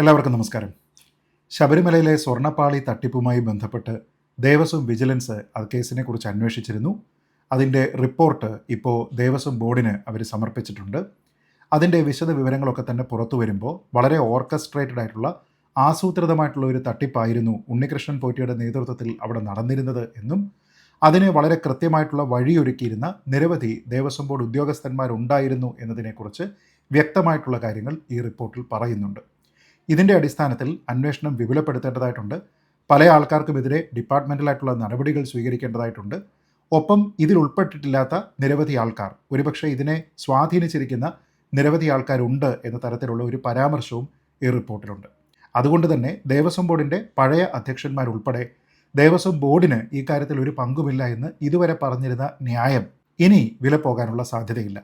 എല്ലാവർക്കും നമസ്കാരം. ശബരിമലയിലെ സ്വർണപ്പാളി തട്ടിപ്പുമായി ബന്ധപ്പെട്ട് ദേവസ്വം വിജിലൻസ് അത് കേസിനെ കുറിച്ച് അന്വേഷിച്ചിരുന്നു. അതിന്റെ റിപ്പോർട്ട് ഇപ്പോൾ ദേവസ്വം ബോർഡിന് അവർ സമർപ്പിച്ചിട്ടുണ്ട്. അതിന്റെ വിശദ വിവരങ്ങളൊക്കെ തന്നെ പുറത്തു വരുമ്പോൾ വളരെ ഓർക്കസ്ട്രേറ്റഡ് ആയിട്ടുള്ള ആസൂത്രിതമായിട്ടുള്ള ഒരു തട്ടിപ്പായിരുന്നു ഉണ്ണികൃഷ്ണൻ പോറ്റിയുടെ നേതൃത്വത്തിൽ അവിടെ നടന്നിരുന്നത് എന്നും അതിന് വളരെ കൃത്യമായിട്ടുള്ള വഴിയൊരുക്കിയിരുന്ന നിരവധി ദേവസ്വം ബോർഡ് ഉദ്യോഗസ്ഥന്മാരുണ്ടായിരുന്നു എന്നതിനെക്കുറിച്ച് വ്യക്തമായിട്ടുള്ള കാര്യങ്ങൾ ഈ റിപ്പോർട്ടിൽ പറയുന്നുണ്ട്. ഇതിന്റെ അടിസ്ഥാനത്തിൽ അന്വേഷണം വിപുലപ്പെടുത്തേണ്ടതായിട്ടുണ്ട്. പല ആൾക്കാർക്കുമെതിരെ ഡിപ്പാർട്ട്മെന്റലായിട്ടുള്ള നടപടികൾ സ്വീകരിക്കേണ്ടതായിട്ടുണ്ട്. ഒപ്പം ഇതിൽ ഉൾപ്പെട്ടിട്ടില്ലാത്ത നിരവധി ആൾക്കാർ ഒരുപക്ഷെ ഇതിനെ സ്വാധീനിച്ചിരിക്കുന്ന നിരവധി ആൾക്കാരുണ്ട് എന്ന തരത്തിലുള്ള ഒരു പരാമർശവും ഈ റിപ്പോർട്ടിലുണ്ട്. അതുകൊണ്ട് തന്നെ ദേവസ്വം ബോർഡിന്റെ പഴയ അധ്യക്ഷന്മാരുൾപ്പെടെ ദേവസ്വം ബോർഡിന് ഈ കാര്യത്തിൽ ഒരു പങ്കുമില്ല എന്ന് ഇതുവരെ പറഞ്ഞിരുന്ന ന്യായം ഇനി വില പോകാനുള്ള സാധ്യതയില്ല.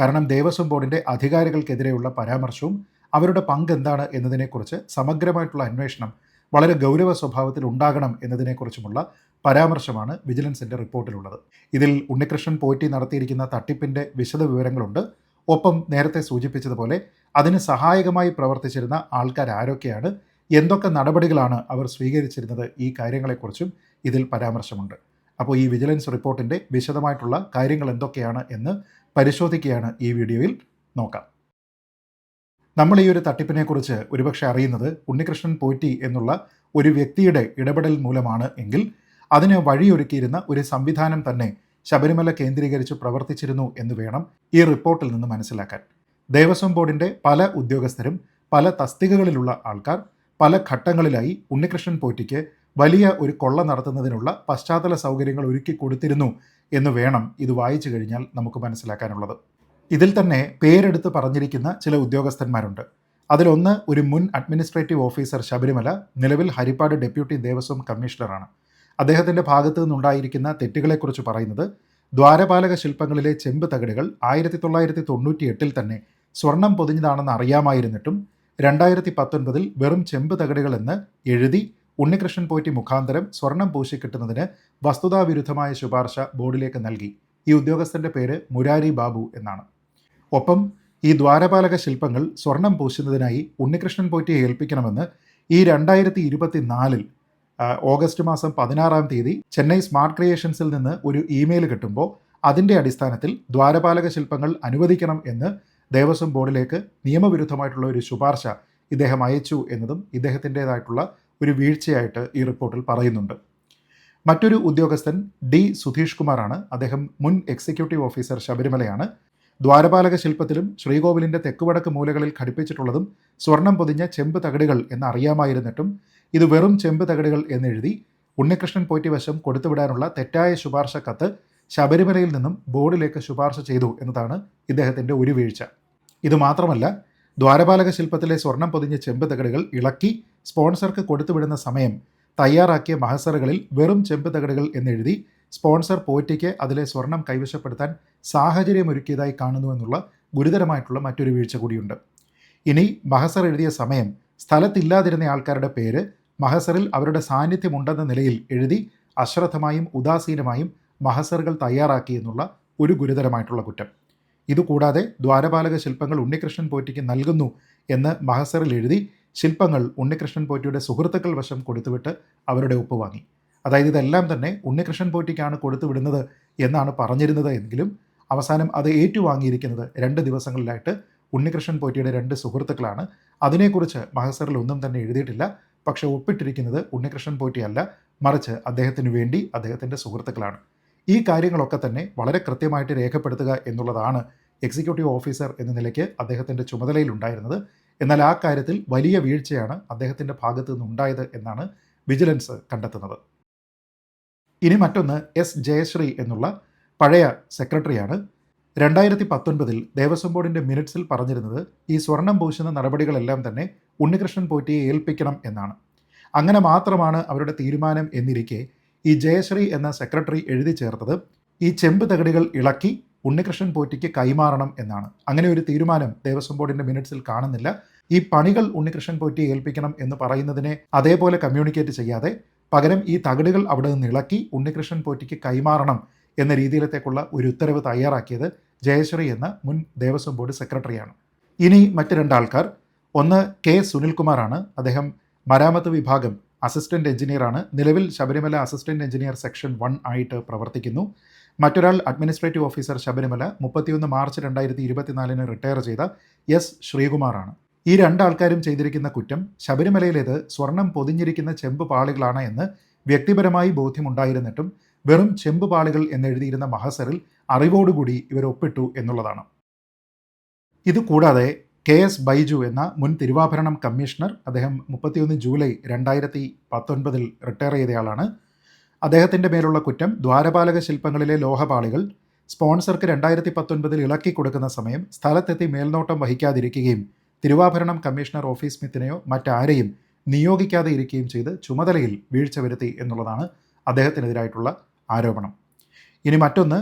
കാരണം ദേവസ്വം ബോർഡിന്റെ അധികാരികൾക്കെതിരെയുള്ള പരാമർശവും അവരുടെ പങ്ക് എന്താണ് എന്നതിനെക്കുറിച്ച് സമഗ്രമായിട്ടുള്ള അന്വേഷണം വളരെ ഗൗരവ സ്വഭാവത്തിൽ ഉണ്ടാകണം എന്നതിനെക്കുറിച്ചുമുള്ള പരാമർശമാണ് വിജിലൻസിന്റെ റിപ്പോർട്ടിലുള്ളത്. ഇതിൽ ഉണ്ണികൃഷ്ണൻ പോറ്റി നടത്തിയിരിക്കുന്ന തട്ടിപ്പിന്റെ വിശദവിവരങ്ങളുണ്ട്. ഒപ്പം നേരത്തെ സൂചിപ്പിച്ചതുപോലെ അതിന് സഹായകമായി പ്രവർത്തിച്ചിരുന്ന ആൾക്കാർ ആരൊക്കെയാണ് എന്തൊക്കെ നടപടികളാണ് അവർ സ്വീകരിച്ചിരുന്നത് ഈ കാര്യങ്ങളെക്കുറിച്ചും ഇതിൽ പരാമർശമുണ്ട്. അപ്പോൾ ഈ വിജിലൻസ് റിപ്പോർട്ടിന്റെ വിശദമായിട്ടുള്ള കാര്യങ്ങൾ എന്തൊക്കെയാണ് എന്ന് പരിശോധിക്കുകയാണ് ഈ വീഡിയോയിൽ. നോക്കാം. നമ്മൾ ഈ ഒരു തട്ടിപ്പിനെക്കുറിച്ച് ഒരുപക്ഷെ അറിയുന്നത് ഉണ്ണികൃഷ്ണൻ പോറ്റി എന്നുള്ള ഒരു വ്യക്തിയുടെ ഇടപെടൽ മൂലമാണ് എങ്കിൽ അതിന് വഴിയൊരുക്കിയിരുന്ന ഒരു സംവിധാനം തന്നെ ശബരിമല കേന്ദ്രീകരിച്ച് പ്രവർത്തിച്ചിരുന്നു എന്ന് വേണം ഈ റിപ്പോർട്ടിൽ നിന്ന് മനസ്സിലാക്കാൻ. ദേവസ്വം ബോർഡിന്റെ പല ഉദ്യോഗസ്ഥരും പല തസ്തികകളിലുള്ള ആൾക്കാർ പല ഘട്ടങ്ങളിലായി ഉണ്ണികൃഷ്ണൻ പോറ്റിക്ക് വലിയ ഒരു കൊള്ള നടത്തുന്നതിനുള്ള പശ്ചാത്തല സൗകര്യങ്ങൾ ഒരുക്കി കൊടുത്തിരുന്നു എന്ന് വേണം ഇത് വായിച്ചു കഴിഞ്ഞാൽ നമുക്ക് മനസ്സിലാക്കാനുള്ളത്. ഇതിൽ തന്നെ പേരെടുത്ത് പറഞ്ഞിരിക്കുന്ന ചില ഉദ്യോഗസ്ഥന്മാരുണ്ട്. അതിലൊന്ന് ഒരു മുൻ അഡ്മിനിസ്ട്രേറ്റീവ് ഓഫീസർ ശബരിമല നിലവിൽ ഹരിപ്പാട് ഡെപ്യൂട്ടി ദേവസ്വം കമ്മീഷണറാണ്. അദ്ദേഹത്തിന്റെ ഭാഗത്തു നിന്നുണ്ടായിരിക്കുന്ന തെറ്റുകളെക്കുറിച്ച് പറയുന്നത് ദ്വാരപാലക ശില്പങ്ങളിലെ ചെമ്പ് തകിടുകൾ ആയിരത്തി തൊള്ളായിരത്തി തൊണ്ണൂറ്റി എട്ടിൽ തന്നെ സ്വർണം പൊതിഞ്ഞതാണെന്ന് അറിയാമായിരുന്നിട്ടും രണ്ടായിരത്തി പത്തൊൻപതിൽ വെറും ചെമ്പ് തകിടുകൾ എന്ന് എഴുതി ഉണ്ണികൃഷ്ണൻ പോറ്റി മുഖാന്തരം സ്വർണം പൂശി കിട്ടുന്നതിന് വസ്തുതാവിരുദ്ധമായ ശുപാർശ ബോർഡിലേക്ക് നൽകി. ഈ ഉദ്യോഗസ്ഥന്റെ പേര് മുരാരി ബാബു എന്നാണ്. ഒപ്പം ഈ ദ്വാരപാലക ശില്പങ്ങൾ സ്വർണം പൂശുന്നതിനായി ഉണ്ണികൃഷ്ണൻ പോറ്റിയെ ഏൽപ്പിക്കണമെന്ന് ഈ രണ്ടായിരത്തി ഇരുപത്തി നാലിൽ ഓഗസ്റ്റ് മാസം പതിനാറാം തീയതി ചെന്നൈ സ്മാർട്ട് ക്രിയേഷൻസിൽ നിന്ന് ഒരു ഇമെയിൽ കിട്ടുമ്പോൾ അതിന്റെ അടിസ്ഥാനത്തിൽ ദ്വാരപാലക ശില്പങ്ങൾ അനുവദിക്കണം എന്ന് ദേവസ്വം ബോർഡിലേക്ക് നിയമവിരുദ്ധമായിട്ടുള്ള ഒരു ശുപാർശ ഇദ്ദേഹം അയച്ചു എന്നതും ഇദ്ദേഹത്തിന്റേതായിട്ടുള്ള ഒരു വീഴ്ചയായിട്ട് ഈ റിപ്പോർട്ടിൽ പറയുന്നുണ്ട്. മറ്റൊരു ഉദ്യോഗസ്ഥൻ ഡി സുധീഷ് കുമാറാണ്. അദ്ദേഹം മുൻ എക്സിക്യൂട്ടീവ് ഓഫീസർ ശബരിമലയാണ്. ദ്വാരപാലക ശില്പത്തിലും ശ്രീകോവിലിന്റെ തെക്കുവടക്ക് മൂലകളിൽ ഘടിപ്പിച്ചിട്ടുള്ളതും സ്വർണം പൊതിഞ്ഞ ചെമ്പ് തകടുകൾ എന്ന് അറിയാമായിരുന്നിട്ടും ഇത് വെറും ചെമ്പ് തകടുകൾ എന്നെഴുതി ഉണ്ണികൃഷ്ണൻ പോറ്റി വശം കൊടുത്തുവിടാനുള്ള തെറ്റായ ശുപാർശ കത്ത് ശബരിമലയിൽ നിന്നും ബോർഡിലേക്ക് ശുപാർശ ചെയ്തു എന്നതാണ് ഇദ്ദേഹത്തിന്റെ ഒരു വീഴ്ച ഇത് മാത്രമല്ല ദ്വാരപാലക ശില്പത്തിലെ സ്വർണം പൊതിഞ്ഞ ചെമ്പ് തകടുകൾ ഇളക്കി സ്പോൺസർക്ക് കൊടുത്തുവിടുന്ന സമയം തയ്യാറാക്കിയ മഹസറുകളിൽ വെറും ചെമ്പ് തകടുകൾ എന്നെഴുതി സ്പോൺസർ പോറ്റിക്ക് അതിലെ സ്വർണം കൈവശപ്പെടുത്താൻ സാഹചര്യമൊരുക്കിയതായി കാണുന്നുവെന്നുള്ള ഗുരുതരമായിട്ടുള്ള മറ്റൊരു വീഴ്ച കൂടിയുണ്ട്. ഇനി മഹസർ എഴുതിയ സമയം സ്ഥലത്തില്ലാതിരുന്ന ആൾക്കാരുടെ പേര് മഹസറിൽ അവരുടെ സാന്നിധ്യമുണ്ടെന്ന നിലയിൽ എഴുതി അശ്രദ്ധമായും ഉദാസീനമായും മഹസറുകൾ തയ്യാറാക്കി എന്നുള്ള ഒരു ഗുരുതരമായിട്ടുള്ള കുറ്റം. ഇതുകൂടാതെ ദ്വാരപാലക ശില്പങ്ങൾ ഉണ്ണികൃഷ്ണൻ പോറ്റിക്ക് നൽകുന്നു എന്ന് മഹസറിൽ എഴുതി ശില്പങ്ങൾ ഉണ്ണികൃഷ്ണൻ പോറ്റിയുടെ സുഹൃത്തുക്കൾ വശം കൊടുത്തുവിട്ട് അവരുടെ ഒപ്പ് വാങ്ങി. അതായത് ഇതെല്ലാം തന്നെ ഉണ്ണികൃഷ്ണൻ പോറ്റിക്കാണ് കൊടുത്തു വിടുന്നത് എന്നാണ് പറഞ്ഞിരുന്നത് എങ്കിലും അവസാനം അത് ഏറ്റുവാങ്ങിയിരിക്കുന്നത് രണ്ട് ദിവസങ്ങളിലായിട്ട് ഉണ്ണികൃഷ്ണൻ പോറ്റിയുടെ രണ്ട് സുഹൃത്തുക്കളാണ്. അതിനെക്കുറിച്ച് മഹസറിൽ ഒന്നും തന്നെ എഴുതിയിട്ടില്ല. പക്ഷെ ഒപ്പിട്ടിരിക്കുന്നത് ഉണ്ണികൃഷ്ണൻ പോറ്റിയല്ല മറിച്ച് അദ്ദേഹത്തിന് വേണ്ടി അദ്ദേഹത്തിന്റെ സുഹൃത്തുക്കളാണ്. ഈ കാര്യങ്ങളൊക്കെ തന്നെ വളരെ കൃത്യമായിട്ട് രേഖപ്പെടുത്തുക എന്നുള്ളതാണ് എക്സിക്യൂട്ടീവ് ഓഫീസർ എന്ന നിലയ്ക്ക് അദ്ദേഹത്തിന്റെ ചുമതലയിലുണ്ടായിരുന്നത്. എന്നാൽ ആ കാര്യത്തിൽ വലിയ വീഴ്ചയാണ് അദ്ദേഹത്തിന്റെ ഭാഗത്തു നിന്നുണ്ടായത് എന്നാണ് വിജിലൻസ് കണ്ടെത്തുന്നത്. ഇനി മറ്റൊന്ന് എസ് ജയശ്രീ എന്നുള്ള പഴയ സെക്രട്ടറിയാണ്. രണ്ടായിരത്തി പത്തൊൻപതിൽ ദേവസ്വം ബോർഡിന്റെ മിനിറ്റ്സിൽ പറഞ്ഞിരുന്നത് ഈ സ്വർണം പൂശുന്ന നടപടികളെല്ലാം തന്നെ ഉണ്ണികൃഷ്ണൻ പോറ്റിയെ ഏൽപ്പിക്കണം എന്നാണ്. അങ്ങനെ മാത്രമാണ് അവരുടെ തീരുമാനം എന്നിരിക്കെ ഈ ജയശ്രീ എന്ന സെക്രട്ടറി എഴുതി ചേർത്തത് ഈ ചെമ്പ് തകടികൾ ഇളക്കി ഉണ്ണികൃഷ്ണൻ പോറ്റിക്ക് കൈമാറണം എന്നാണ്. അങ്ങനെ ഒരു തീരുമാനം ദേവസ്വം ബോർഡിന്റെ മിനിറ്റ്സിൽ കാണുന്നില്ല. ഈ പണികൾ ഉണ്ണികൃഷ്ണൻ പോറ്റിയെ ഏൽപ്പിക്കണം എന്ന് പറയുന്നതിനെ അതേപോലെ കമ്മ്യൂണിക്കേറ്റ് ചെയ്യാതെ പകരം ഈ തകിടുകൾ അവിടെ നിന്ന് ഇളക്കി ഉണ്ണികൃഷ്ണൻ പോറ്റിക്ക് കൈമാറണം എന്ന രീതിയിലത്തേക്കുള്ള ഒരു ഉത്തരവ് തയ്യാറാക്കിയത് ജയശ്രീ എന്ന മുൻ ദേവസ്വം ബോർഡ് സെക്രട്ടറിയാണ്. ഇനി മറ്റ് രണ്ടാൾക്കാർ. ഒന്ന് കെ സുനിൽകുമാറാണ്. അദ്ദേഹം മരാമത്ത് വിഭാഗം അസിസ്റ്റന്റ് എഞ്ചിനീയറാണ്. നിലവിൽ Sabarimala assistant engineer section one ആയിട്ട് പ്രവർത്തിക്കുന്നു. മറ്റൊരാൾ അഡ്മിനിസ്ട്രേറ്റീവ് ഓഫീസർ ശബരിമല മുപ്പത്തിയൊന്ന് മാർച്ച് രണ്ടായിരത്തി ഇരുപത്തിനാലിന് റിട്ടയർ ചെയ്ത എസ് ശ്രീകുമാറാണ്. ഈ രണ്ടാൾക്കാരും ചെയ്തിരിക്കുന്ന കുറ്റം ശബരിമലയിലേത് സ്വർണം പൊതിഞ്ഞിരിക്കുന്ന ചെമ്പ് പാളികളാണ് എന്ന് വ്യക്തിപരമായി ബോധ്യമുണ്ടായിരുന്നിട്ടും വെറും ചെമ്പ് പാളികൾ എന്നെഴുതിയിരുന്ന മഹസറിൽ അറിവോടുകൂടി ഇവർ ഒപ്പിട്ടു എന്നുള്ളതാണ്. ഇതുകൂടാതെ കെ എസ് ബൈജു എന്ന മുൻ തിരുവാഭരണം കമ്മീഷണർ അദ്ദേഹം മുപ്പത്തിയൊന്ന് ജൂലൈ രണ്ടായിരത്തി പത്തൊൻപതിൽ റിട്ടയർ ചെയ്തയാളാണ്. അദ്ദേഹത്തിന്റെ മേലുള്ള കുറ്റം ദ്വാരപാലക ശില്പങ്ങളിലെ ലോഹപാളികൾ സ്പോൺസർക്ക് രണ്ടായിരത്തി പത്തൊൻപതിൽ ഇളക്കി കൊടുക്കുന്ന സമയം സ്ഥലത്തെത്തി മേൽനോട്ടം വഹിക്കാതിരിക്കുകയും തിരുവാഭരണം കമ്മീഷണർ ഓഫീസ് സ്മിത്തിനെയോ മറ്റാരെയും നിയോഗിക്കാതെ ഇരിക്കുകയും ചെയ്ത് ചുമതലയിൽ വീഴ്ച വരുത്തി എന്നുള്ളതാണ് അദ്ദേഹത്തിനെതിരായിട്ടുള്ള ആരോപണം. ഇനി മറ്റൊന്ന്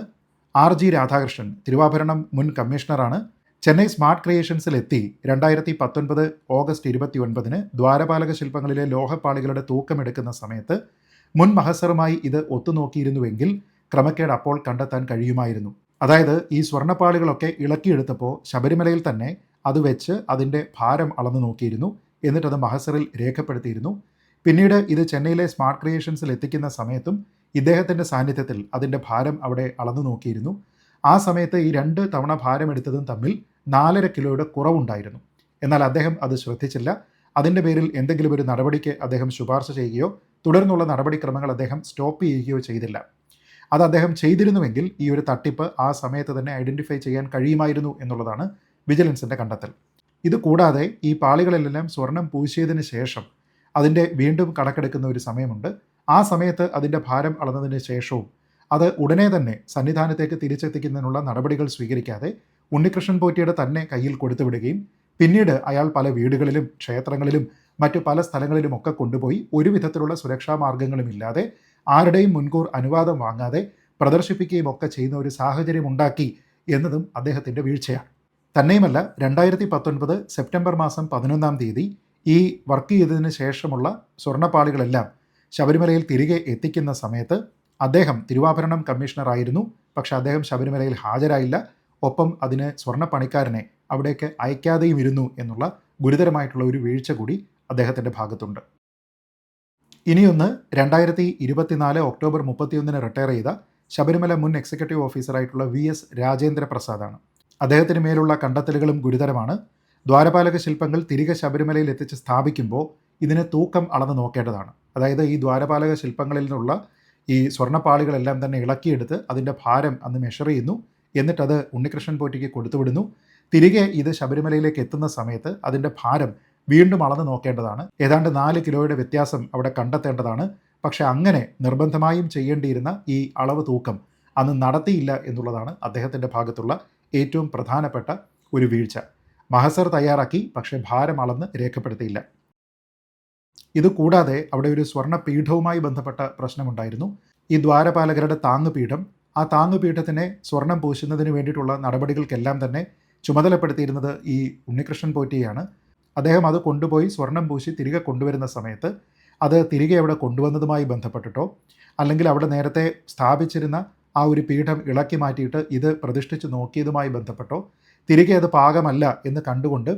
ആർ ജി രാധാകൃഷ്ണൻ തിരുവാഭരണം മുൻ കമ്മീഷണറാണ് ചെന്നൈ സ്മാർട്ട് ക്രിയേഷൻസിലെത്തി രണ്ടായിരത്തി പത്തൊൻപത് ഓഗസ്റ്റ് ഇരുപത്തി ഒൻപതിന് ദ്വാരപാലക ശില്പങ്ങളിലെ ലോഹപ്പാളികളുടെ തൂക്കമെടുക്കുന്ന സമയത്ത് മുൻ മഹസറുമായി ഇത് ഒത്തുനോക്കിയിരുന്നുവെങ്കിൽ ക്രമക്കേട് അപ്പോൾ കണ്ടെത്താൻ കഴിയുമായിരുന്നു. അതായത് ഈ സ്വർണപ്പാളികളൊക്കെ ഇളക്കിയെടുത്തപ്പോൾ ശബരിമലയിൽ തന്നെ അത് വെച്ച് അതിന്റെ ഭാരം അളന്നു നോക്കിയിരുന്നു. എന്നിട്ടത് മഹസറിൽ രേഖപ്പെടുത്തിയിരുന്നു. പിന്നീട് ഇത് ചെന്നൈയിലെ സ്മാർട്ട് ക്രിയേഷൻസിൽ എത്തിക്കുന്ന സമയത്തും ഇദ്ദേഹത്തിന്റെ സാന്നിധ്യത്തിൽ അതിന്റെ ഭാരം അവിടെ അളന്നു നോക്കിയിരുന്നു. ആ സമയത്ത് ഈ രണ്ട് തവണ ഭാരം ഭാരമെടുത്തതും തമ്മിൽ നാലര കിലോയുടെ കുറവുണ്ടായിരുന്നു. എന്നാൽ അദ്ദേഹം അത് ശ്രദ്ധിച്ചില്ല. അതിന്റെ പേരിൽ എന്തെങ്കിലും ഒരു നടപടിക്ക് അദ്ദേഹം ശുപാർശ ചെയ്യുകയോ തുടർന്നുള്ള നടപടിക്രമങ്ങൾ അദ്ദേഹം സ്റ്റോപ്പ് ചെയ്യുകയോ ചെയ്തില്ല. അത് അദ്ദേഹം ചെയ്തിരുന്നുവെങ്കിൽ ഈ ഒരു തട്ടിപ്പ് ആ സമയത്ത് തന്നെ ഐഡന്റിഫൈ ചെയ്യാൻ കഴിയുമായിരുന്നു എന്നുള്ളതാണ് വിജിലൻസിന്റെ കണ്ടെത്തൽ. ഇത് കൂടാതെ ഈ പാളികളിലെല്ലാം സ്വർണം പൂശിയതിന് ശേഷം അതിന്റെ വീണ്ടും കണക്കെടുക്കുന്ന ഒരു സമയമുണ്ട്. ആ സമയത്ത് അതിന്റെ ഭാരം അളന്നതിന് ശേഷവും അത് ഉടനെ തന്നെ സന്നിധാനത്തേക്ക് തിരിച്ചെത്തിക്കുന്നതിനുള്ള നടപടികൾ സ്വീകരിക്കാതെ ഉണ്ണികൃഷ്ണൻ പോറ്റിയുടെ തന്നെ കയ്യിൽ കൊടുത്തുവിടുകയും പിന്നീട് അയാൾ പല വീടുകളിലും ക്ഷേത്രങ്ങളിലും മറ്റു പല സ്ഥലങ്ങളിലും ഒക്കെ കൊണ്ടുപോയി ഒരു വിധത്തിലുള്ള സുരക്ഷാ മാർഗങ്ങളും ഇല്ലാതെ ആരുടെയും മുൻകൂർ അനുവാദം വാങ്ങാതെ പ്രദർശിപ്പിക്കുകയും ഒക്കെ ചെയ്യുന്ന ഒരു സാഹചര്യം ഉണ്ടാക്കി എന്നതും അദ്ദേഹത്തിന്റെ വീഴ്ചയാണ്. തന്നെയുമല്ല രണ്ടായിരത്തി പത്തൊൻപത് സെപ്റ്റംബർ മാസം പതിനൊന്നാം തീയതി ഈ വർക്ക് ചെയ്തതിന് ശേഷമുള്ള സ്വർണപ്പാളികളെല്ലാം ശബരിമലയിൽ തിരികെ എത്തിക്കുന്ന സമയത്ത് അദ്ദേഹം തിരുവാഭരണം കമ്മീഷണറായിരുന്നു. പക്ഷെ അദ്ദേഹം ശബരിമലയിൽ ഹാജരായില്ല. ഒപ്പം അതിന് സ്വർണപ്പണിക്കാരനെ അവിടേക്ക് അയക്കാതെയും ഇരുന്നു എന്നുള്ള ഗുരുതരമായിട്ടുള്ള ഒരു വീഴ്ച കൂടി അദ്ദേഹത്തിന്റെ ഭാഗത്തുണ്ട്. ഇനിയൊന്ന് രണ്ടായിരത്തി ഇരുപത്തിനാല് ഒക്ടോബർ മുപ്പത്തിയൊന്നിന് റിട്ടയർ ചെയ്ത ശബരിമല മുൻ എക്സിക്യൂട്ടീവ് ഓഫീസറായിട്ടുള്ള വി എസ് രാജേന്ദ്ര പ്രസാദാണ് അദ്ദേഹത്തിന് മേലുള്ള കണ്ടെത്തലുകളും ഗുരുതരമാണ്. ദ്വാരപാലക ശില്പങ്ങൾ തിരികെ ശബരിമലയിൽ എത്തിച്ച് സ്ഥാപിക്കുമ്പോൾ ഇതിനെ തൂക്കം അളന്ന് നോക്കേണ്ടതാണ്. അതായത് ഈ ദ്വാരപാലക ശില്പങ്ങളിൽ നിന്നുള്ള ഈ സ്വർണപ്പാളികളെല്ലാം തന്നെ ഇളക്കിയെടുത്ത് അതിന്റെ ഭാരം അന്ന് മെഷർ ചെയ്യുന്നു. എന്നിട്ടത് ഉണ്ണികൃഷ്ണൻ പോറ്റിക്ക് കൊടുത്തുവിടുന്നു. തിരികെ ഇത് ശബരിമലയിലേക്ക് എത്തുന്ന സമയത്ത് അതിന്റെ ഭാരം വീണ്ടും അളന്ന് നോക്കേണ്ടതാണ്. ഏതാണ്ട് നാല് കിലോയുടെ വ്യത്യാസം അവിടെ കണ്ടെത്തേണ്ടതാണ്. പക്ഷെ അങ്ങനെ നിർബന്ധമായും ചെയ്യേണ്ടിയിരുന്ന ഈ അളവ് തൂക്കം അന്ന് നടത്തിയില്ല എന്നുള്ളതാണ് അദ്ദേഹത്തിന്റെ ഭാഗത്തുള്ള ഏറ്റവും പ്രധാനപ്പെട്ട ഒരു വീഴ്ച. മഹസർ തയ്യാറാക്കി പക്ഷേ ഭാരം അളന്ന് രേഖപ്പെടുത്തിയില്ല. ഇത് കൂടാതെ അവിടെ ഒരു സ്വർണ പീഠവുമായി ബന്ധപ്പെട്ട പ്രശ്നമുണ്ടായിരുന്നു. ഈ ദ്വാരപാലകരുടെ താങ്ങുപീഠം ആ താങ്ങുപീഠത്തിനെ സ്വർണം പൂശുന്നതിന് വേണ്ടിയിട്ടുള്ള നടപടികൾക്കെല്ലാം തന്നെ ചുമതലപ്പെടുത്തിയിരുന്നത് ഈ ഉണ്ണികൃഷ്ണൻ പോറ്റിയാണ് അദ്ദേഹം അത് കൊണ്ടുപോയി സ്വർണം പൂശി തിരികെ കൊണ്ടുവരുന്ന സമയത്ത് അത് തിരികെ അവിടെ കൊണ്ടുവന്നതുമായി ബന്ധപ്പെട്ടിട്ടോ അല്ലെങ്കിൽ അവിടെ നേരത്തെ സ്ഥാപിച്ചിരുന്ന ആ ഒരു പീഠം ഇളക്കി മാറ്റിയിട്ട് ഇത് പ്രതിഷ്ഠിച്ച് നോക്കിയതുമായി ബന്ധപ്പെട്ടോ? തിരികെ അത് പാകമല്ല എന്ന് കണ്ടുകൊണ്ട്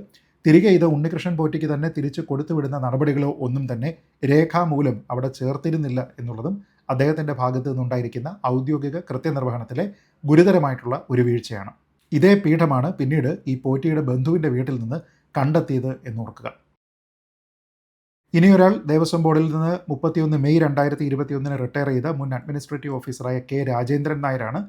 തിരികെ ഇത് ഉണ്ണികൃഷ്ണൻ പോറ്റിക്ക് തന്നെ തിരിച്ചു കൊടുത്തുവിടുന്ന നടപടികളോ ഒന്നും തന്നെ രേഖാമൂലം അവിടെ ചേർത്തിരുന്നില്ല എന്നുള്ളതും അദ്ദേഹത്തിന്റെ ഭാഗത്ത് നിന്നുണ്ടായിരിക്കുന്ന ഔദ്യോഗിക കൃത്യനിർവഹണത്തിലെ ഗുരുതരമായിട്ടുള്ള ഒരു വീഴ്ചയാണ്. ഇതേ പീഠമാണ് പിന്നീട് ഈ പോറ്റിയുടെ ബന്ധുവിന്റെ വീട്ടിൽ നിന്ന് കണ്ടെത്തിയത് എന്നോർക്കുക ഇനിയൊരാൾ ദേവസ്വം ബോർഡിൽ നിന്ന് മുപ്പത്തിയൊന്ന് മെയ് രണ്ടായിരത്തി ഇരുപത്തിയൊന്നിന് റിട്ടയർ ചെയ്ത മുൻ അഡ്മിനിസ്ട്രേറ്റീവ് ഓഫീസറായ കെ രാജേന്ദ്രൻ നായരാണ്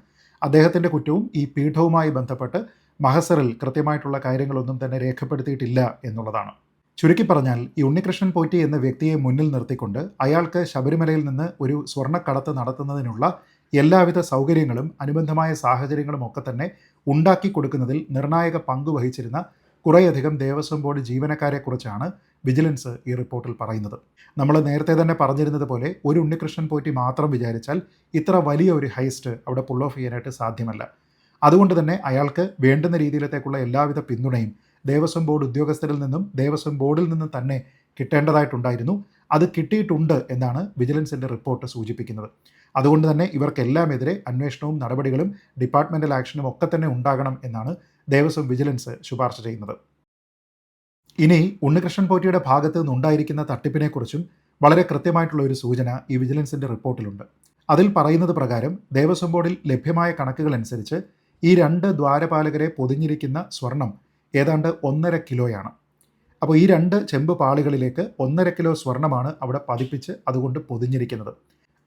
അദ്ദേഹത്തിന്റെ കുറ്റവും ഈ പീഠവുമായി ബന്ധപ്പെട്ട് മഹസറിൽ കൃത്യമായിട്ടുള്ള കാര്യങ്ങളൊന്നും തന്നെ രേഖപ്പെടുത്തിയിട്ടില്ല എന്നുള്ളതാണ്. ചുരുക്കി പറഞ്ഞാൽ ഈ ഉണ്ണികൃഷ്ണൻ പോറ്റി എന്ന വ്യക്തിയെ മുന്നിൽ നിർത്തിക്കൊണ്ട് അയാൾക്ക് ശബരിമലയിൽ നിന്ന് ഒരു സ്വർണക്കടത്ത് നടത്തുന്നതിനുള്ള എല്ലാവിധ സൗകര്യങ്ങളും അനുബന്ധമായ സാഹചര്യങ്ങളും ഒക്കെ തന്നെ ഉണ്ടാക്കി കൊടുക്കുന്നതിൽ നിർണായക പങ്കുവഹിച്ചിരുന്ന കുറേയധികം ദേവസ്വം ബോർഡ് ജീവനക്കാരെക്കുറിച്ചാണ് വിജിലൻസ് ഈ റിപ്പോർട്ടിൽ പറയുന്നത്. നമ്മൾ നേരത്തെ തന്നെ പറഞ്ഞിരുന്നത് പോലെ ഒരു ഉണ്ണികൃഷ്ണൻ പോറ്റി മാത്രം വിചാരിച്ചാൽ ഇത്ര വലിയ ഒരു ഹൈസ്റ്റ് അവിടെ പുൾ ഓഫ് ചെയ്യാനായിട്ട് സാധ്യമല്ല. അതുകൊണ്ട് തന്നെ അയാൾക്ക് വേണ്ടുന്ന രീതിയിലത്തേക്കുള്ള എല്ലാവിധ പിന്തുണയും ദേവസ്വം ബോർഡ് ഉദ്യോഗസ്ഥരിൽ നിന്നും ദേവസ്വം ബോർഡിൽ നിന്നും തന്നെ കിട്ടേണ്ടതായിട്ടുണ്ടായിരുന്നു. അത് കിട്ടിയിട്ടുണ്ട് എന്നാണ് വിജിലൻസിന്റെ റിപ്പോർട്ട് സൂചിപ്പിക്കുന്നത്. അതുകൊണ്ട് തന്നെ ഇവർക്കെല്ലാമെതിരെ അന്വേഷണവും നടപടികളും ഡിപ്പാർട്ട്മെന്റൽ ആക്ഷനും ഒക്കെ തന്നെ ഉണ്ടാകണം എന്നാണ് ദേവസ്വം വിജിലൻസ് ശുപാർശ ചെയ്യുന്നത്. ഇനി ഉണ്ണികൃഷ്ണൻ പോറ്റിയുടെ ഭാഗത്ത് നിന്നുണ്ടായിരിക്കുന്ന തട്ടിപ്പിനെക്കുറിച്ചും വളരെ കൃത്യമായിട്ടുള്ള ഒരു സൂചന ഈ വിജിലൻസിന്റെ റിപ്പോർട്ടിലുണ്ട്. അതിൽ പറയുന്നത് പ്രകാരം ദേവസ്വം ബോർഡിൽ ലഭ്യമായ കണക്കുകൾ അനുസരിച്ച് ഈ രണ്ട് ദ്വാരപാലകരെ പൊതിഞ്ഞിരിക്കുന്ന സ്വർണം ഏതാണ്ട് ഒന്നര കിലോയാണ്. അപ്പോൾ ഈ രണ്ട് ചെമ്പ് പാളികളിലേക്ക് ഒന്നര കിലോ സ്വർണമാണ് അവിടെ പതിപ്പിച്ച് അതുകൊണ്ട് പൊതിഞ്ഞിരിക്കുന്നത്.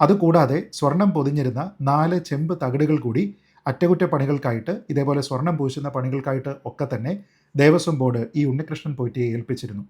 അതുകൂടാതെ സ്വർണം പൊതിഞ്ഞിരുന്ന നാല് ചെമ്പ് തകിടുകൾ കൂടി അറ്റകുറ്റപ്പണികൾക്കായിട്ട് ഇതേപോലെ സ്വർണം പൂശുന്ന പണികൾക്കായിട്ട് ഒക്കെ തന്നെ ദേവസ്വം ബോർഡ് ഈ ഉണ്ണികൃഷ്ണൻ പോയിറ്റിയെ ഏൽപ്പിച്ചിരുന്നു.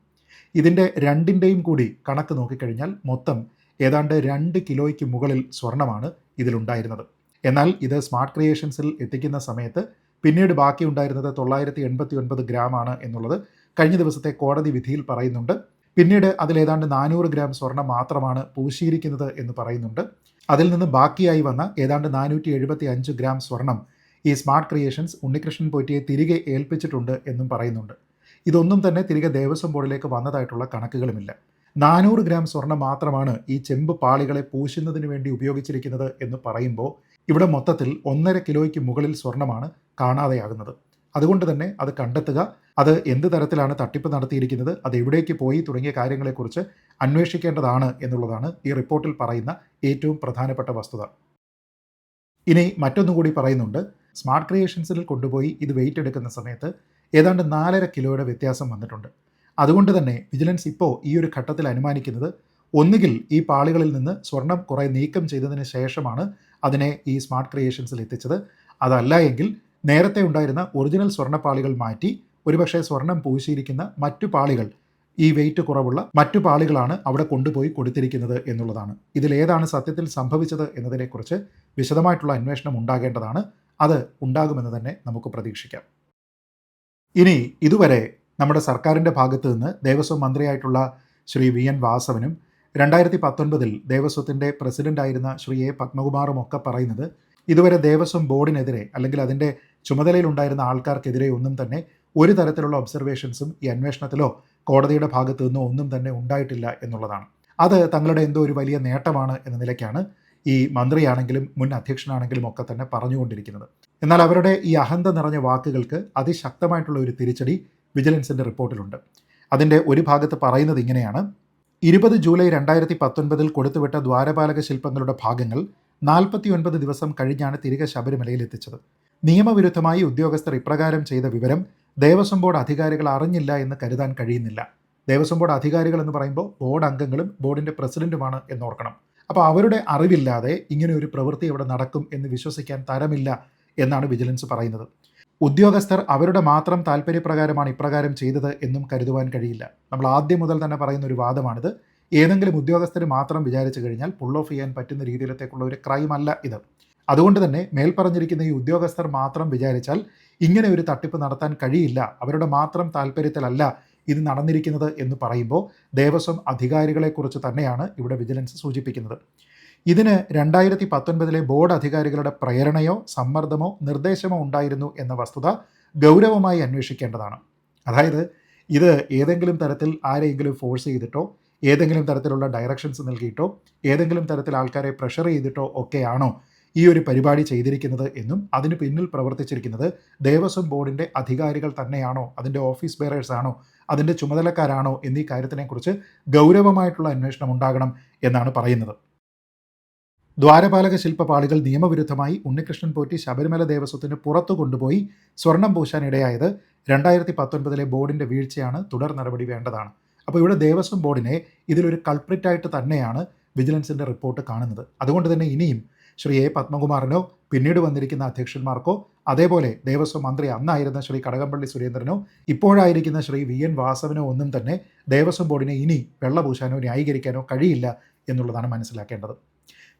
ഇതിന്റെ രണ്ടിന്റെയും കൂടി കണക്ക് നോക്കിക്കഴിഞ്ഞാൽ മൊത്തം ഏതാണ്ട് രണ്ട് കിലോയ്ക്ക് മുകളിൽ സ്വർണമാണ് ഇതിലുണ്ടായിരുന്നത്. എന്നാൽ ഇത് സ്മാർട്ട് ക്രിയേഷൻസിൽ എത്തിക്കുന്ന സമയത്ത് പിന്നീട് ബാക്കി ഉണ്ടായിരുന്നത് തൊള്ളായിരത്തി എൺപത്തി ഒൻപത് ഗ്രാമാണ് എന്നുള്ളത് കഴിഞ്ഞ ദിവസത്തെ കോടതി വിധിയിൽ പറയുന്നുണ്ട്. പിന്നീട് അതിലേതാണ്ട് നാനൂറ് ഗ്രാം സ്വർണം മാത്രമാണ് പൂശിയിരിക്കുന്നത് എന്ന് പറയുന്നുണ്ട്. അതിൽ നിന്ന് ബാക്കിയായി വന്ന ഏതാണ്ട് നാനൂറ്റി എഴുപത്തി അഞ്ച് ഗ്രാം സ്വർണം ഈ സ്മാർട്ട് ക്രിയേഷൻസ് ഉണ്ണികൃഷ്ണൻ പോറ്റിയെ തിരികെ ഏൽപ്പിച്ചിട്ടുണ്ട് എന്നും പറയുന്നുണ്ട്. ഇതൊന്നും തന്നെ തിരികെ ദേവസ്വം ബോർഡിലേക്ക് വന്നതായിട്ടുള്ള കണക്കുകളുമില്ല. നാനൂറ് ഗ്രാം സ്വർണം മാത്രമാണ് ഈ ചെമ്പ് പാളികളെ പൂശുന്നതിന് വേണ്ടി ഉപയോഗിച്ചിരിക്കുന്നത് എന്ന് പറയുമ്പോൾ ഇവിടെ മൊത്തത്തിൽ ഒന്നര കിലോയ്ക്ക് മുകളിൽ സ്വർണമാണ് കാണാതെയാകുന്നത്. അതുകൊണ്ട് തന്നെ അത് കണ്ടെത്തുക അത് എന്ത് തരത്തിലാണ് തട്ടിപ്പ് നടത്തിയിരിക്കുന്നത് അത് എവിടേക്ക് പോയി തുടങ്ങിയ കാര്യങ്ങളെക്കുറിച്ച് അന്വേഷിക്കേണ്ടതാണ് എന്നുള്ളതാണ് ഈ റിപ്പോർട്ടിൽ പറയുന്ന ഏറ്റവും പ്രധാനപ്പെട്ട വസ്തുത. ഇനി മറ്റൊന്നുകൂടി പറയുന്നുണ്ട്. സ്മാർട്ട് ക്രിയേഷൻസിൽ കൊണ്ടുപോയി ഇത് വെയിറ്റ് എടുക്കുന്ന സമയത്ത് ഏതാണ്ട് നാലര കിലോയുടെ വ്യത്യാസം വന്നിട്ടുണ്ട്. അതുകൊണ്ട് തന്നെ വിജിലൻസ് ഇപ്പോൾ ഈ ഒരു ഘട്ടത്തിൽ അനുമാനിക്കുന്നത് ഒന്നുകിൽ ഈ പാളികളിൽ നിന്ന് സ്വർണം കുറേ നീക്കം ചെയ്തതിന് ശേഷമാണ് അതിനെ ഈ സ്മാർട്ട് ക്രിയേഷൻസിൽ എത്തിച്ചത്. അതല്ല എങ്കിൽ നേരത്തെ ഉണ്ടായിരുന്ന ഒറിജിനൽ സ്വർണപ്പാളികൾ മാറ്റി ഒരുപക്ഷെ സ്വർണം പൂശിയിരിക്കുന്ന മറ്റു പാളികൾ ഈ വെയിറ്റ് കുറവുള്ള മറ്റു പാളികളാണ് അവിടെ കൊണ്ടുപോയി കൊടുത്തിരിക്കുന്നത് എന്നുള്ളതാണ്. ഇതിലേതാണ് സത്യത്തിൽ സംഭവിച്ചത് എന്നതിനെക്കുറിച്ച് വിശദമായിട്ടുള്ള അന്വേഷണം ഉണ്ടാകേണ്ടതാണ്. അത് ഉണ്ടാകുമെന്ന് തന്നെ നമുക്ക് പ്രതീക്ഷിക്കാം. ഇനി ഇതുവരെ നമ്മുടെ സർക്കാരിന്റെ ഭാഗത്തു നിന്ന് ദേവസ്വം മന്ത്രിയായിട്ടുള്ള ശ്രീ വി എൻ വാസവനും രണ്ടായിരത്തി പത്തൊൻപതിൽ ദേവസ്വത്തിന്റെ പ്രസിഡന്റായിരുന്ന ശ്രീ എ പത്മകുമാറും ഒക്കെ പറയുന്നത് ഇതുവരെ ദേവസ്വം ബോർഡിനെതിരെ അല്ലെങ്കിൽ അതിന്റെ ചുമതലയിലുണ്ടായിരുന്ന ആൾക്കാർക്കെതിരെ ഒന്നും തന്നെ ഒരു തരത്തിലുള്ള ഒബ്സർവേഷൻസും ഈ അന്വേഷണത്തിലോ കോടതിയുടെ ഭാഗത്തു നിന്നോ ഒന്നും തന്നെ ഉണ്ടായിട്ടില്ല എന്നുള്ളതാണ്. അത് തങ്ങളുടെ എന്തോ ഒരു വലിയ നേട്ടമാണ് എന്ന നിലയ്ക്കാണ് ഈ മന്ത്രിയാണെങ്കിലും മുൻ അധ്യക്ഷനാണെങ്കിലും ഒക്കെ തന്നെ പറഞ്ഞുകൊണ്ടിരിക്കുന്നത്. എന്നാൽ അവരുടെ ഈ അഹന്ത നിറഞ്ഞ വാക്കുകൾക്ക് അതിശക്തമായിട്ടുള്ള ഒരു തിരിച്ചടി വിജിലൻസിന്റെ റിപ്പോർട്ടിലുണ്ട്. അതിന്റെ ഒരു ഭാഗത്ത് പറയുന്നത് ഇങ്ങനെയാണ്. ഇരുപത് ജൂലൈ രണ്ടായിരത്തി പത്തൊൻപതിൽ കൊടുത്തുവിട്ട ദ്വാരപാലക ശില്പങ്ങളുടെ ഭാഗങ്ങൾ നാൽപ്പത്തി ഒൻപത് ദിവസം കഴിഞ്ഞാണ് തിരികെ ശബരിമലയിൽ എത്തിച്ചത്. നിയമവിരുദ്ധമായി ഉദ്യോഗസ്ഥർ ഇപ്രകാരം ചെയ്ത വിവരം ദേവസ്വം ബോർഡ് അധികാരികൾ അറിഞ്ഞില്ല എന്ന് കരുതാൻ കഴിയുന്നില്ല. ദേവസ്വം ബോർഡ് അധികാരികൾ എന്ന് പറയുമ്പോൾ ബോർഡ് അംഗങ്ങളും ബോർഡിന്റെ പ്രസിഡന്റുമാണ് എന്നോർക്കണം. അപ്പോൾ അവരുടെ അറിവില്ലാതെ ഇങ്ങനെ ഒരു പ്രവൃത്തി ഇവിടെ നടക്കും എന്ന് വിശ്വസിക്കാൻ തരമില്ല എന്നാണ് വിജിലൻസ് പറയുന്നത്. ഉദ്യോഗസ്ഥർ അവരുടെ മാത്രം താല്പര്യപ്രകാരമാണ് ഇപ്രകാരം ചെയ്തത് എന്നും കരുതുവാൻ കഴിയില്ല. നമ്മൾ ആദ്യം മുതൽ തന്നെ പറയുന്ന ഒരു വാദമാണിത്. ഏതെങ്കിലും ഉദ്യോഗസ്ഥർ മാത്രം വിചാരിച്ചു കഴിഞ്ഞാൽ പുൾ ഓഫ് ചെയ്യാൻ പറ്റുന്ന രീതിയിലത്തേക്കുള്ള ഒരു ക്രൈം അല്ല ഇത്. അതുകൊണ്ട് തന്നെ മേൽപ്പറഞ്ഞിരിക്കുന്ന ഈ ഉദ്യോഗസ്ഥർ മാത്രം വിചാരിച്ചാൽ ഇങ്ങനെ ഒരു തട്ടിപ്പ് നടത്താൻ കഴിയില്ല. അവരുടെ മാത്രം താല്പര്യത്തിലല്ല ഇത് നടന്നിരിക്കുന്നത് എന്ന് പറയുമ്പോൾ ദേവസ്വം അധികാരികളെക്കുറിച്ച് തന്നെയാണ് ഇവിടെ വിജിലൻസ് സൂചിപ്പിക്കുന്നത്. ഇതിന് രണ്ടായിരത്തി പത്തൊൻപതിലെ ബോർഡ് അധികാരികളുടെ പ്രേരണയോ സമ്മർദ്ദമോ നിർദ്ദേശമോ ഉണ്ടായിരുന്നു എന്ന വസ്തുത ഗൗരവമായി അന്വേഷിക്കേണ്ടതാണ്. അതായത് ഇത് ഏതെങ്കിലും തരത്തിൽ ആരെയെങ്കിലും ഫോഴ്സ് ചെയ്തിട്ടോ ഏതെങ്കിലും തരത്തിലുള്ള ഡയറക്ഷൻസ് നൽകിയിട്ടോ ഏതെങ്കിലും തരത്തിൽ ആൾക്കാരെ പ്രഷർ ചെയ്തിട്ടോ ഒക്കെയാണോ ഈ ഒരു പരിപാടി ചെയ്തിരിക്കുന്നത് എന്നും അതിന് പിന്നിൽ പ്രവർത്തിച്ചിരിക്കുന്നത് ദേവസ്വം ബോർഡിന്റെ അധികാരികൾ തന്നെയാണോ? അതിന്റെ ഓഫീസ് ബെയറേഴ്സ് ആണോ? അതിന്റെ ചുമതലക്കാരാണോ? എന്നീ കാര്യത്തിനെക്കുറിച്ച് ഗൗരവമായിട്ടുള്ള അന്വേഷണം ഉണ്ടാകണം എന്നാണ് പറയുന്നത്. ദ്വാരപാലക ശില്പപാളികൾ നിയമവിരുദ്ധമായി ഉണ്ണികൃഷ്ണൻ പോറ്റി ശബരിമല ദേവസ്വത്തിന് പുറത്തു കൊണ്ടുപോയി സ്വർണം പൂശാനിടയായത് രണ്ടായിരത്തി പത്തൊൻപതിലെ ബോർഡിന്റെ വീഴ്ചയാണ് തുടർ നടപടി വേണ്ടതാണ്. അപ്പോൾ ഇവിടെ ദേവസ്വം ബോർഡിനെ ഇതിലൊരു കൾപ്രിറ്റായിട്ട് തന്നെയാണ് വിജിലൻസിന്റെ റിപ്പോർട്ട് കാണുന്നത്. അതുകൊണ്ട് തന്നെ ഇനിയും ശ്രീ എ പത്മകുമാറിനോ പിന്നീട് വന്നിരിക്കുന്ന അധ്യക്ഷന്മാർക്കോ അതേപോലെ ദേവസ്വം മന്ത്രി അന്നായിരുന്ന ശ്രീ കടകംപള്ളി സുരേന്ദ്രനോ ഇപ്പോഴായിരിക്കുന്ന ശ്രീ വി എൻ വാസവനോ ഒന്നും തന്നെ ദേവസ്വം ബോർഡിനെ ഇനി വെള്ളപൂശാനോ ന്യായീകരിക്കാനോ കഴിയില്ല എന്നുള്ളതാണ് മനസ്സിലാക്കേണ്ടത്.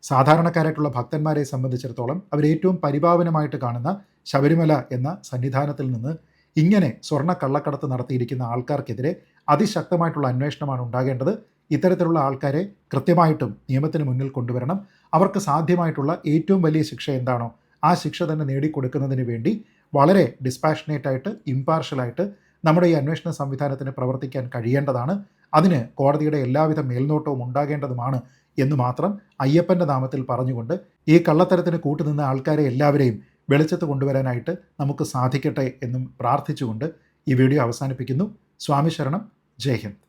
സാധാരണക്കാരായിട്ടുള്ള ഭക്തന്മാരെ സംബന്ധിച്ചിടത്തോളം അവരേറ്റവും പരിപാവനമായിട്ട് കാണുന്ന ശബരിമല എന്ന സന്നിധാനത്തിൽ നിന്ന് ഇങ്ങനെ സ്വർണ കള്ളക്കടത്ത് നടത്തിയിരിക്കുന്ന ആൾക്കാർക്കെതിരെ അതിശക്തമായിട്ടുള്ള അന്വേഷണമാണ് ഉണ്ടാകേണ്ടത്. ഇത്തരത്തിലുള്ള ആൾക്കാരെ കൃത്യമായിട്ടും നിയമത്തിന് മുന്നിൽ കൊണ്ടുവരണം. അവർക്ക് സാധ്യമായിട്ടുള്ള ഏറ്റവും വലിയ ശിക്ഷ എന്താണോ ആ ശിക്ഷ തന്നെ നേടിക്കൊടുക്കുന്നതിന് വേണ്ടി വളരെ ഡിസ്പാഷനേറ്റ് ആയിട്ട് ഇമ്പാർഷ്യലായിട്ട് നമ്മുടെ ഈ അന്വേഷണ സംവിധാനത്തിന് പ്രവർത്തിക്കാൻ കഴിയേണ്ടതാണ്. അതിന് കോടതിയുടെ എല്ലാവിധ മേൽനോട്ടവും ഉണ്ടാകേണ്ടതുമാണ് എന്ന് മാത്രം അയ്യപ്പന്റെ നാമത്തിൽ പറഞ്ഞുകൊണ്ട് ഈ കള്ളത്തരത്തിന് കൂട്ടുനിന്ന ആൾക്കാരെ എല്ലാവരെയും വെളിച്ചത്ത് കൊണ്ടുവരാനായിട്ട് നമുക്ക് സാധിക്കട്ടെ എന്നും പ്രാർത്ഥിച്ചുകൊണ്ട് ഈ വീഡിയോ അവസാനിപ്പിക്കുന്നു. സ്വാമി ശരണം ജയ് ഹിന്ദ്.